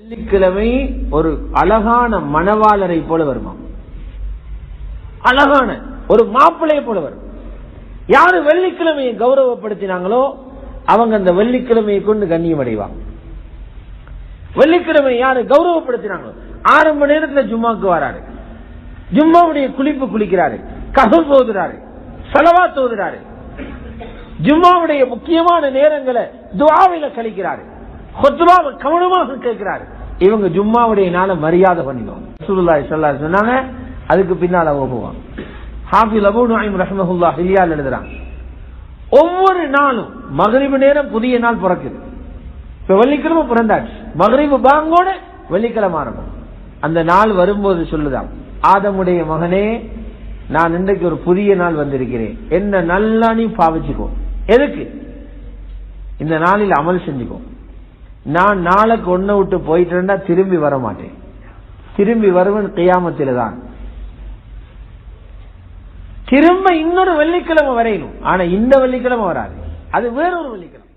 வெள்ளிக்கிழமை ஒரு அழகான மணவாளரை போல வருமா? அழகான ஒரு மாப்பிள்ளையை போல வரும். யாரு வெள்ளிக்கிழமையை கௌரவப்படுத்தினாங்களோ அவங்க அந்த வெள்ளிக்கிழமையை கொண்டு கண்ணியம் அடைவாங்க. வெள்ளிக்கிழமை யாரு கௌரவப்படுத்தினாங்களோ ஆறு மணி நேரத்துல ஜும்மாக்கு வராரு. ஜும்மாவுடைய குளிப்பு குளிக்கிறாரு கசம் போதுறாரு செலவா தோதுறாரு. ஜும்மாவுடைய முக்கியமான நேரங்களை துவாவில கழிக்கிறாரு. கொத்துபாவை கவனமாக கேட்கிறாரு. இவங்க ஜும்மாவுடைய நாள மரியாதை பண்ணிடுவாங்க. ரசூலுல்லாஹி சொல்லா சொன்னாங்க அதுக்கு பின்னால ஓகுவான் ஹாஃபில் அபு நாயிம் ரஹ்மஹுல்லாஹ் ஹிலியால் எழுதுறாங்க. ஒவ்வொரு நாளும் மகரிபு நேரம் புதிய நாள் பிறக்குது. இப்ப வெள்ளிக்கிழமை பிறந்தாச்சு. மகரிபு பாங்கோட வெள்ளிக்கிழமை ஆரம்பம். அந்த நாள் வரும்போது சொல்லுதான் ஆதமுடைய மகனே நான் இன்றைக்கு ஒரு புதிய நாள் வந்திருக்கிறேன். என்ன நல்லா நீ பாவிச்சுக்கோ. எதுக்கு? இந்த நாளில் அமல் செஞ்சுக்கோ. நான் நாளைக்கு ஒன்ன விட்டு போயிட்டு திரும்பி வர மாட்டேன் திரும்பி வருவன் கியாமத்தில தான். திரும்ப இன்னொரு வெள்ளிக்கிழமை வரையணும் ஆனா இந்த வெள்ளிக்கிழமை வராது. அது வேறொரு வெள்ளிக்கிழமை.